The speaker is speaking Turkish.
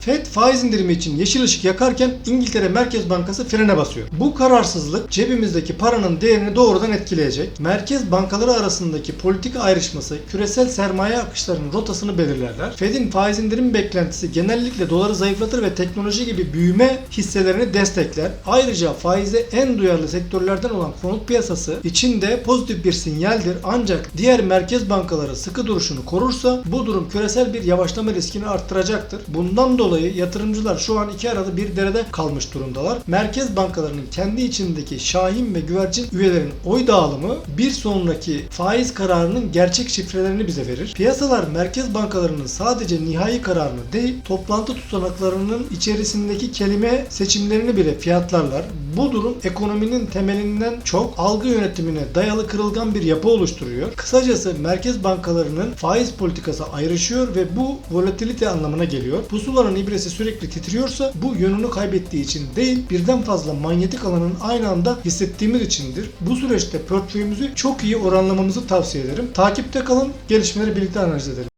FED faiz indirimi için yeşil ışık yakarken İngiltere Merkez Bankası frene basıyor. Bu kararsızlık cebimizdeki paranın değerini doğrudan etkileyecek. Merkez bankaları arasındaki politik ayrışması küresel sermaye akışlarının rotasını belirlerler. Fed'in faiz indirim beklentisi genellikle doları zayıflatır ve teknoloji gibi büyüme hisselerini destekler. Ayrıca faize en duyarlı sektörlerden olan konut piyasası için de pozitif bir sinyaldir. Ancak diğer merkez bankaları sıkı duruşunu korursa bu durum küresel bir yavaşlama riskini arttıracaktır. Bundan dolayı yatırımcılar şu an iki arada bir derede kalmış durumdalar. Merkez bankalarının kendi içindeki şahin ve güvercin üyelerin oy dağılımı bir sonraki faiz kararının gerçek şifrelerini bize verir. Piyasalar merkez bankalarının sadece nihai kararını değil, toplantı tutanaklarının içerisindeki kelime seçimlerini bile fiyatlarlar. Bu durum ekonominin temelinden çok algı yönetimine dayalı kırılgan bir yapı oluşturuyor. Kısacası merkez bankalarının faiz politikası ayrışıyor ve bu volatilite anlamına geliyor. Pusulanın ibresi sürekli titriyorsa bu yönünü kaybettiği için değil birden fazla manyetik alanın aynı anda hissettiğimiz içindir. Bu süreçte portföyümüzü çok iyi oranlamamızı tavsiye ederim. Takipte kalın, gelişmeleri birlikte analiz edelim.